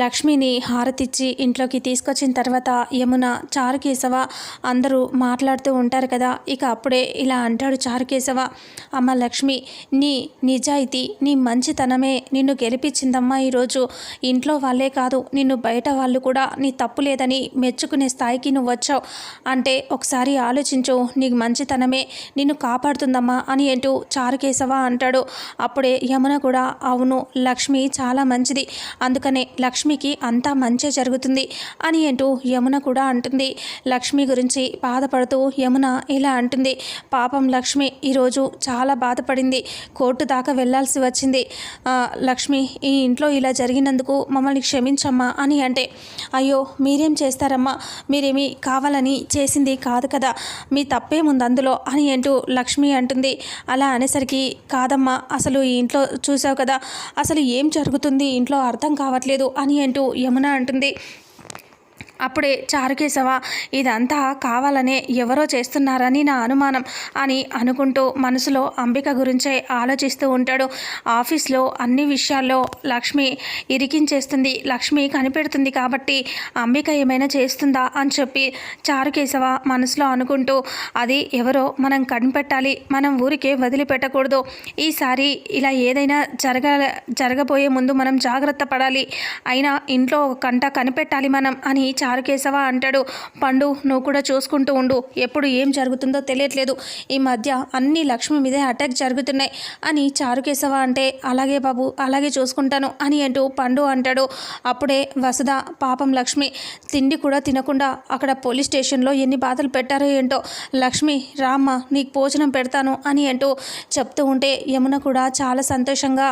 లక్ష్మిని హారతిచ్చి ఇంట్లోకి తీసుకొచ్చిన తర్వాత యమున చారుకేశవ అందరూ మాట్లాడుతూ ఉంటారు కదా ఇక అప్పుడే ఇలా అంటాడు చారుకేశవ అమ్మ లక్ష్మి నీ నిజాయితీ నీ మంచితనమే నిన్ను గెలిపించిందమ్మా ఈరోజు. ఇంట్లో వాళ్ళే కాదు నిన్ను బయట వాళ్ళు కూడా నీ తప్పు లేదని మెచ్చుకునే స్థాయికి నువ్వు వచ్చావు. అంటే ఒకసారి ఆలోచించు నీకు మంచితనమే నిన్ను కాపాడుతుందమ్మా అని అంటూ చారుకేశవ అంటాడు. అప్పుడే యమున కూడా అవును లక్ష్మి చాలా మంచిది. అందుకనే లక్ష్మి లక్ష్మికి అంతా మంచే జరుగుతుంది అని అంటూ యమున కూడా అంటుంది. లక్ష్మి గురించి బాధపడుతూ యమున ఇలా అంటుంది. పాపం లక్ష్మి ఈరోజు చాలా బాధపడింది. కోర్టు దాకా వెళ్ళాల్సి వచ్చింది. లక్ష్మి ఈ ఇంట్లో ఇలా జరిగినందుకు మమ్మల్ని క్షమించమ్మా అని అంటే అయ్యో మీరేం చేస్తారమ్మా? మీరేమీ కావాలని చేసింది కాదు కదా. మీ తప్పేముంది అందులో అని అంటూ లక్ష్మి అంటుంది. అలా అనేసరికి కాదమ్మా అసలు ఈ ఇంట్లో చూసావు కదా అసలు ఏం జరుగుతుంది? ఇంట్లో అర్థం కావట్లేదు అని అంటూ యమున అంటుంది. అప్పుడే చారుకేశవ ఇదంతా కావాలనే ఎవరో చేస్తున్నారని నా అనుమానం అని అనుకుంటూ మనసులో అంబిక గురించే ఆలోచిస్తూ ఉంటాడు. ఆఫీస్లో అన్ని విషయాల్లో లక్ష్మి ఇరికించేస్తుంది. లక్ష్మి కనిపెడుతుంది కాబట్టి అంబిక ఏమైనా చేస్తుందా అని చెప్పి చారుకేశవ మనసులో అనుకుంటూ అది ఎవరో మనం కనిపెట్టాలి. మనం ఊరికే వదిలిపెట్టకూడదు. ఈసారి ఇలా ఏదైనా జరగ జరగబోయే ముందు మనం జాగ్రత్త పడాలి. అయినా ఇంట్లో ఒక కంట కనిపెట్టాలి మనం అని చారుకేశవ అంటాడు. పండు నువ్వు కూడా చూసుకుంటూ ఉండు. ఎప్పుడు ఏం జరుగుతుందో తెలియట్లేదు. ఈ మధ్య అన్ని లక్ష్మి మీదే అటాక్ జరుగుతున్నాయి అని చారుకేశవ అంటే అలాగే బాబు అలాగే చూసుకుంటాను అని అంటూ పండు అంటాడు. అప్పుడే వసుధ పాపం లక్ష్మి తిండి కూడా తినకుండా అక్కడ పోలీస్ స్టేషన్లో ఎన్ని బాధలు పెట్టారో ఏంటో. లక్ష్మి రామ్మ నీకు భోజనం పెడతాను అని అంటూ చెప్తూ ఉంటే యమున కూడా చాలా సంతోషంగా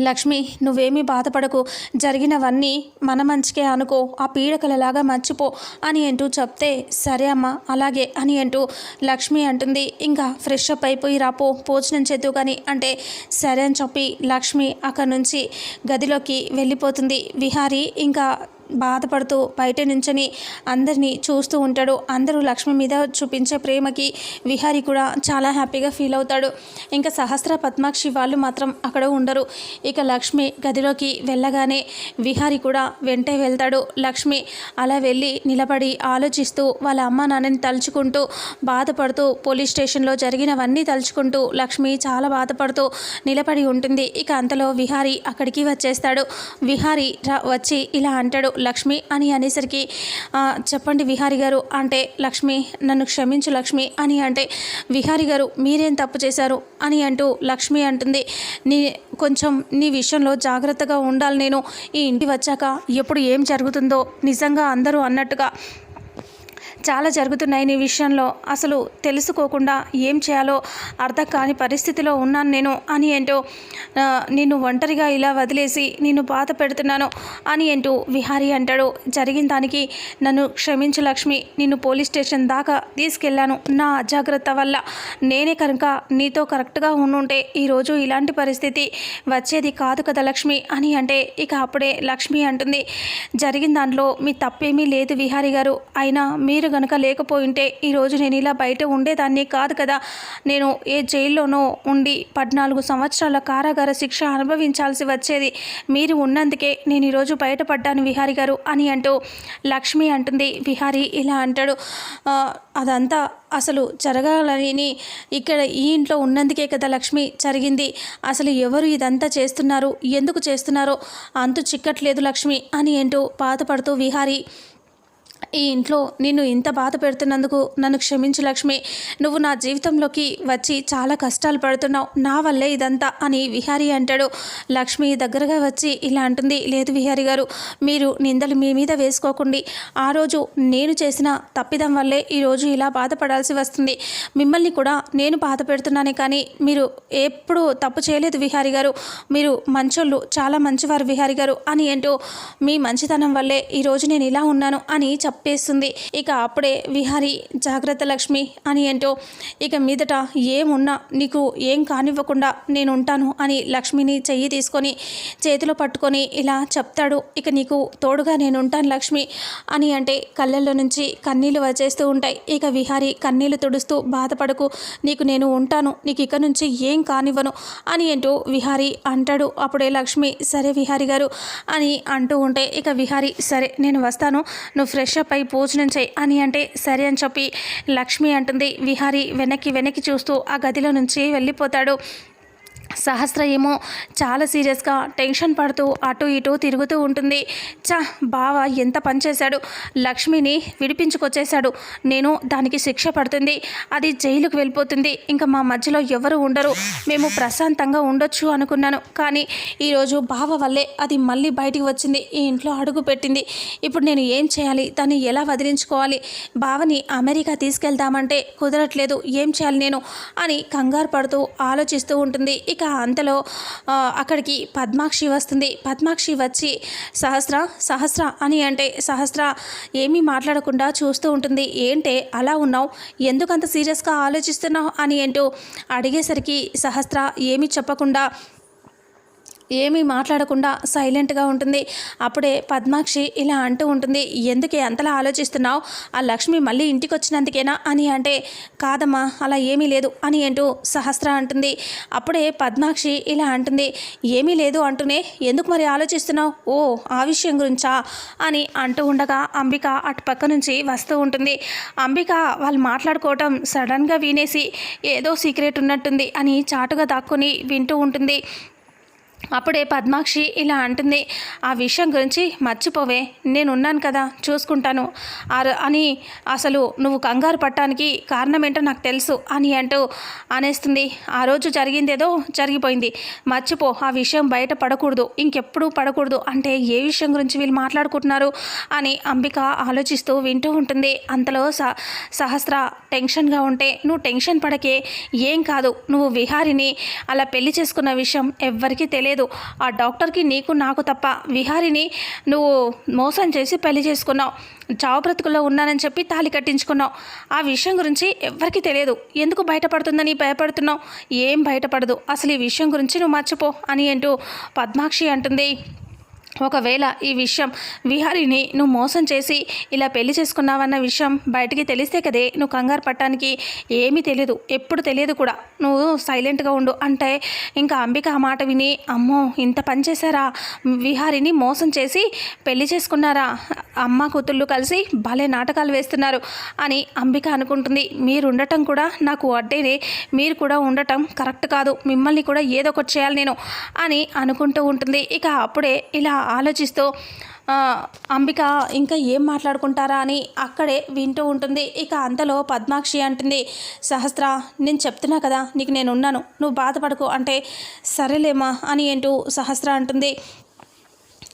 లక్ష్మి నువ్వేమీ బాధపడకు. జరిగినవన్నీ మన మంచికే అనుకో. ఆ పీడకలలాగా మర్చిపో అని అంటూ చెప్తే సరే అమ్మా అలాగే అని అంటూ లక్ష్మి అంటుంది. ఇంకా ఫ్రెష్ అప్ అయిపోయి రాపో భోజనం చేద్దు కానీ అంటే సరే అని చెప్పి లక్ష్మి అక్కడి నుంచి గదిలోకి వెళ్ళిపోతుంది. విహారి ఇంకా బాధపడుతూ బయట నుంచని అందరినీ చూస్తూ ఉంటాడు. అందరూ లక్ష్మి మీద చూపించే ప్రేమకి విహారి కూడా చాలా హ్యాపీగా ఫీల్ అవుతాడు. ఇంకా సహస్ర పద్మాక్షి వాళ్ళు మాత్రం అక్కడ ఉండరు. ఇక లక్ష్మి గదిలోకి వెళ్ళగానే విహారి కూడా వెంటే వెళ్తాడు. లక్ష్మి అలా వెళ్ళి నిలబడి ఆలోచిస్తూ వాళ్ళ అమ్మ నాన్నని తలుచుకుంటూ బాధపడుతూ పోలీస్ స్టేషన్లో జరిగినవన్నీ తలుచుకుంటూ లక్ష్మి చాలా బాధపడుతూ నిలబడి ఉంటుంది. ఇక అంతలో విహారి అక్కడికి వచ్చేస్తాడు. విహారి వచ్చి ఇలా అంటాడు. లక్ష్మి అని అనేసరికి చెప్పండి విహారి గారు అంటే లక్ష్మి నన్ను క్షమించు లక్ష్మి అని అంటే విహారి గారు మీరేం తప్పు చేశారు? అని అంటూ లక్ష్మి అంటుంది నీ కొంచెం నీ విషయంలో జాగ్రత్తగా ఉండాలి నేను. ఈ ఇంటి వచ్చాక ఎప్పుడు ఏం జరుగుతుందో నిజంగా అందరూ అన్నట్టుగా చాలా జరుగుతున్నాయి నీ విషయంలో. అసలు తెలుసుకోకుండా ఏం చేయాలో అర్థం కాని పరిస్థితిలో ఉన్నాను నేను. అని ఏంటో నిన్ను ఒంటరిగా ఇలా వదిలేసి నిన్ను బాధ పెడుతున్నాను అని ఏంటో విహారీ అంటాడు. జరిగిన దానికి నన్ను క్షమించు లక్ష్మి. నిన్ను పోలీస్ స్టేషన్ దాకా తీసుకెళ్ళాను. నా అజాగ్రత్త వల్ల నేనే కనుక నీతో కరెక్ట్గా ఉండుంటే ఈరోజు ఇలాంటి పరిస్థితి వచ్చేది కాదు కదా లక్ష్మి అని అంటే ఇక అప్పుడే లక్ష్మి అంటుంది జరిగిన దాంట్లో మీ తప్పేమీ లేదు విహారి గారు. అయినా మీరు గనుక లేకపోయింటే ఈరోజు నేను ఇలా బయట ఉండేదాన్ని కాదు కదా. నేను ఏ జైల్లోనో ఉండి పద్నాలుగు సంవత్సరాల కారాగార శిక్ష అనుభవించాల్సి వచ్చేది. మీరు ఉన్నందుకే నేను ఈరోజు బయటపడ్డాను విహారి గారు అని అంటూ లక్ష్మి అంటుంది. విహారి ఇలా అంటాడు. అదంతా అసలు జరగాలని ఇక్కడ ఈ ఇంట్లో ఉన్నందుకే కదా లక్ష్మి జరిగింది. అసలు ఎవరు ఇదంతా చేస్తున్నారు? ఎందుకు చేస్తున్నారో? అంతు చిక్కట్లేదు లక్ష్మి అని అంటూ బాధపడుతూ విహారి ఈ ఇంట్లో నిన్ను ఇంత బాధ పెడుతున్నందుకు నన్ను క్షమించు లక్ష్మి. నువ్వు నా జీవితంలోకి వచ్చి చాలా కష్టాలు పడుతున్నావు. నా వల్లే ఇదంతా అని విహారీ అంటాడు. లక్ష్మి దగ్గరగా వచ్చి ఇలా అంటుంది. లేదు విహారీ గారు మీరు నిందలు మీ మీద వేసుకోకండి. ఆ రోజు నేను చేసిన తప్పిదం వల్లే ఈరోజు ఇలా బాధపడాల్సి వస్తుంది. మిమ్మల్ని కూడా నేను బాధ పెడుతున్నానే కానీ మీరు ఎప్పుడు తప్పు చేయలేదు విహారీ గారు. మీరు మంచోళ్ళు చాలా మంచివారు విహారీ గారు అని ఏంటో మీ మంచితనం వల్లే ఈరోజు నేను ఇలా ఉన్నాను అని చెప్ చెప్పేస్తుంది ఇక అప్పుడే విహారి జాగ్రత్త లక్ష్మి అని ఏంటో ఇక మీదట ఏమున్నా నీకు ఏం కానివ్వకుండా నేను ఉంటాను అని లక్ష్మిని చెయ్యి తీసుకొని చేతిలో పట్టుకొని ఇలా చెప్తాడు. ఇక నీకు తోడుగా నేను ఉంటాను లక్ష్మి అని అంటే కళ్ళల్లో నుంచి కన్నీళ్ళు వచ్చేస్తూ ఉంటాయి. ఇక విహారి కన్నీళ్ళు తుడుస్తూ బాధపడకు. నీకు నేను ఉంటాను నీకు ఇక నుంచి ఏం కానివ్వను అని ఏంటో విహారి అంటాడు. అప్పుడే లక్ష్మి సరే విహారి గారు అని అంటూ ఉంటే ఇక విహారి సరే నేను వస్తాను నువ్వు ఫ్రెష్ అప్ అయి భోజనం చేయి అని అంటే సరే అని చెప్పి లక్ష్మి అంటుంది. విహారి వెనక్కి వెనక్కి చూస్తూ ఆ గదిలో నుంచి వెళ్ళిపోతాడు. సహస్ర ఏమో చాలా సీరియస్గా టెన్షన్ పడుతూ అటు ఇటు తిరుగుతూ ఉంటుంది. చా బావ ఎంత పనిచేశాడు లక్ష్మిని విడిపించుకొచ్చేశాడు. నేను దానికి శిక్ష పడుతుంది. అది జైలుకు వెళ్ళిపోతుంది. ఇంకా మా మధ్యలో ఎవరు ఉండరు. మేము ప్రశాంతంగా ఉండొచ్చు అనుకున్నాను. కానీ ఈరోజు బావ వల్లే అది మళ్ళీ బయటికి వచ్చింది. ఈ ఇంట్లో అడుగు పెట్టింది. ఇప్పుడు నేను ఏం చేయాలి? దాన్ని ఎలా వదిలించుకోవాలి? బావని అమెరికా తీసుకెళ్దామంటే కుదరట్లేదు. ఏం చేయాలి నేను? అని కంగారు పడుతూ ఆలోచిస్తూ ఉంటుంది. ఇక అంతలో అక్కడికి పద్మాక్షి వస్తుంది. పద్మాక్షి వచ్చి సహస్ర సహస్ర అని అంటే సహస్ర ఏమీ మాట్లాడకుండా చూస్తూ ఉంటుంది. ఏంటే అలా ఉన్నావు? ఎందుకంత సీరియస్గా ఆలోచిస్తున్నావు? అని ఏంటో అడిగేసరికి సహస్ర ఏమీ చెప్పకుండా ఏమీ మాట్లాడకుండా సైలెంట్గా ఉంటుంది. అప్పుడే పద్మాక్షి ఇలా అంటూ ఉంటుంది ఎందుకే అంతలా ఆలోచిస్తున్నావు? ఆ లక్ష్మి మళ్ళీ ఇంటికి వచ్చినందుకేనా అని అంటే కాదమ్మా అలా ఏమీ లేదు అని అంటూ సహస్ర అంటుంది. అప్పుడే పద్మాక్షి ఇలా అంటుంది ఏమీ లేదు అంటూనే ఎందుకు మరి ఆలోచిస్తున్నావు? ఓ ఆ విషయం గురించా? అని అంటూ ఉండగా అంబిక అటు పక్క నుంచి వస్తూ ఉంటుంది. అంబిక వాళ్ళు మాట్లాడుకోవటం సడన్గా వినేసి ఏదో సీక్రెట్ ఉన్నట్టుంది అని చాటుగా దాక్కుని వింటూ ఉంటుంది. అప్పుడే పద్మాక్షి ఇలా అంటుంది ఆ విషయం గురించి మర్చిపోవే నేను ఉన్నాను కదా చూసుకుంటాను. అని అసలు నువ్వు కంగారు పట్టడానికి కారణం ఏంటో నాకు తెలుసు అని అంటూ అనేస్తుంది. ఆ రోజు జరిగిందేదో జరిగిపోయింది. మర్చిపో ఆ విషయం బయట పడకూడదు ఇంకెప్పుడు పడకూడదు అంటే ఏ విషయం గురించి వీళ్ళు మాట్లాడుకుంటున్నారు? అని అంబిక ఆలోచిస్తూ వింటూ ఉంటుంది. అంతలో స సహస్ర టెన్షన్గా ఉంటే నువ్వు టెన్షన్ పడకే ఏం కాదు. నువ్వు విహారిని అలా పెళ్ళి చేసుకున్న విషయం ఎవ్వరికీ తెలియదు. లేదు. ఆ డాక్టర్కి నీకు నాకు తప్ప విహారిని నువ్వు మోసం చేసి పెళ్ళి చేసుకున్నావు. చావు బ్రతుకుల్లో ఉన్నానని చెప్పి తాళి కట్టించుకున్నావు. ఆ విషయం గురించి ఎవరికి తెలియదు. ఎందుకు బయటపడుతుందని భయపడుతున్నావు? ఏం బయటపడదు. అసలు ఈ విషయం గురించి నువ్వు మర్చిపో అని అంటూ పద్మాక్షి అంటుంది. ఒకవేళ ఈ విషయం విహారిని నువ్వు మోసం చేసి ఇలా పెళ్ళి చేసుకున్నావన్న విషయం బయటికి తెలిస్తే కదే నువ్వు కంగారు పట్టడానికి ఏమీ తెలియదు ఎప్పుడు తెలియదు కూడా. నువ్వు సైలెంట్గా ఉండు అంటే ఇంకా అంబిక ఆ మాట విని అమ్మో ఇంత పని చేశారా? విహారిని మోసం చేసి పెళ్ళి చేసుకున్నారా? అమ్మ కూతుళ్ళు కలిసి భలే నాటకాలు వేస్తున్నారు అని అంబిక అనుకుంటుంది. మీరు ఉండటం కూడా నాకు అడ్డేనే మీరు కూడా ఉండటం కరెక్ట్ కాదు మిమ్మల్ని కూడా ఏదో ఒకటి చేయాలి నేను అని అనుకుంటూ ఉంటుంది. ఇక అప్పుడే ఇలా ఆలోచిస్తూ అంబిక ఇంకా ఏం మాట్లాడుకుంటారా? అని అక్కడే వింటూ ఉంటుంది. ఇక అంతలో పద్మాక్షి అంటుంది సహస్ర నేను చెప్తున్నా కదా నీకు నేను ఉన్నాను నువ్వు బాధపడకు. అంటే సరేలేమా అని ఏంటూ సహస్ర అంటుంది.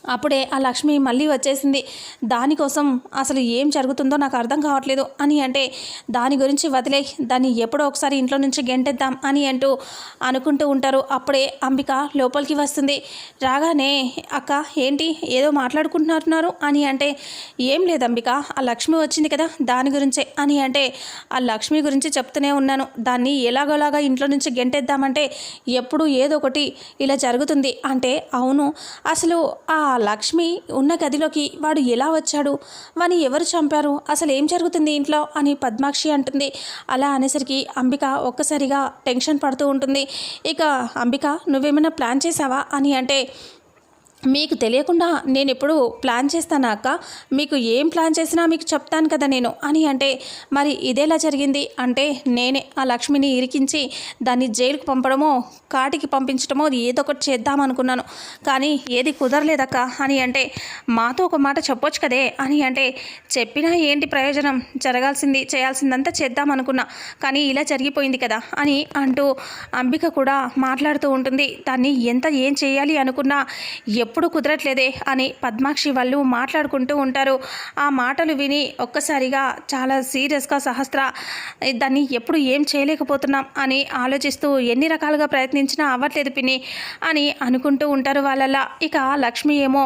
అప్పుడే ఆ లక్ష్మి మళ్ళీ వచ్చేసింది. దానికోసం అసలు ఏం జరుగుతుందో నాకు అర్థం కావట్లేదు అని అంటే దాని గురించి వదిలే దాన్ని ఎప్పుడో ఒకసారి ఇంట్లో నుంచి గెంటేద్దాం అని అంటూ అనుకుంటూ ఉంటారు. అప్పుడే అంబిక లోపలికి వస్తుంది. రాగానే అక్క ఏంటి? ఏదో మాట్లాడుకుంటున్నారు అని అంటే ఏం లేదు అంబిక ఆ లక్ష్మి వచ్చింది కదా దాని గురించే అని అంటే ఆ లక్ష్మి గురించి చెప్తూనే ఉన్నాను. దాన్ని ఎలాగోలాగా ఇంట్లో నుంచి గెంటేద్దామంటే ఎప్పుడు ఏదో ఒకటి ఇలా జరుగుతుంది అంటే అవును అసలు ఆ ఆ లక్ష్మి ఉన్న గదిలోకి వాడు ఎలా వచ్చాడు? వాని ఎవరు చంపారు? అసలు ఏం జరుగుతుంది ఇంట్లో? అని పద్మాక్షి అంటుంది. అలా అనేసరికి అంబిక ఒక్కసారిగా టెన్షన్ పడుతూ ఉంటుంది. ఇక అంబిక నువ్వేమైనా ప్లాన్ చేసావా అని అంటే మీకు తెలియకుండా నేను ఎప్పుడు ప్లాన్ చేస్తాను అక్క? మీకు ఏం ప్లాన్ చేసినా మీకు చెప్తాను కదా నేను. అని అంటే మరి ఇదేలా జరిగింది? అంటే నేనే ఆ లక్ష్మిని ఇరికించి దాన్ని జైలుకు పంపడమో కాటికి పంపించడమో ఏదో ఒకటి చేద్దాం అనుకున్నాను కానీ ఏది కుదరలేదక్క అని అంటే మాతో ఒక మాట చెప్పొచ్చు కదే అని అంటే చెప్పినా ఏంటి ప్రయోజనం? జరగాల్సింది చేయాల్సిందంతా చేద్దాం అనుకున్నా కానీ ఇలా జరిగిపోయింది కదా అని అంటూ అంబిక కూడా మాట్లాడుతూ ఉంటుంది. దాన్ని ఎంత ఏం చేయాలి అనుకున్నా ఎప్పుడు కుదరట్లేదే అని పద్మాక్షి వాళ్ళు మాట్లాడుకుంటూ ఉంటారు. ఆ మాటలు విని ఒక్కసారిగా చాలా సీరియస్గా సహస్ర దాన్ని ఎప్పుడు ఏం చేయలేకపోతున్నాం? అని ఆలోచిస్తూ ఎన్ని రకాలుగా ప్రయత్నించినా అవ్వట్లేదు పిని అని అనుకుంటూ ఉంటారు వాళ్ళలా ఇక లక్ష్మి ఏమో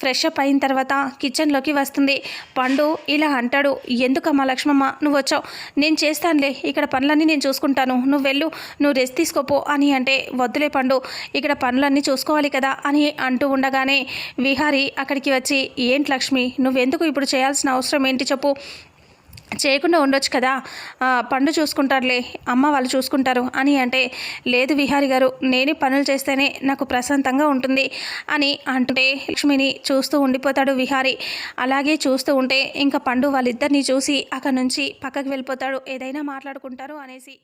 ఫ్రెష్ అప్ అయిన తర్వాత కిచెన్లోకి వస్తుంది. పండు ఇలా అంటాడు ఎందుకమ్మా లక్ష్మమ్మ నువ్వు వచ్చావు? నేను చేస్తానులే ఇక్కడ పనులన్నీ నేను చూసుకుంటాను. నువ్వు వెళ్ళు నువ్వు రెస్ట్ తీసుకోపో అని అంటే వద్దులే పండు ఇక్కడ పనులన్నీ చూసుకోవాలి కదా అని అంటూ ఉండగానే విహారి అక్కడికి వచ్చి ఏంటి లక్ష్మి నువ్వెందుకు ఇప్పుడు చేయాల్సిన అవసరం ఏంటి చెప్పు. చేయకుండా ఉండొచ్చు కదా. పండు చూసుకుంటారులే అమ్మ వాళ్ళు చూసుకుంటారు అని అంటే లేదు విహారి గారు నేనే పనులు చేస్తేనే నాకు ప్రశాంతంగా ఉంటుంది అని అంటుంటే లక్ష్మిని చూస్తూ ఉండిపోతాడు విహారి. అలాగే చూస్తూ ఉంటే ఇంకా పండు వాళ్ళిద్దరిని చూసి అక్కడ నుంచి పక్కకు వెళ్ళిపోతాడు. ఏదైనా మాట్లాడుకుంటారు అనేసి.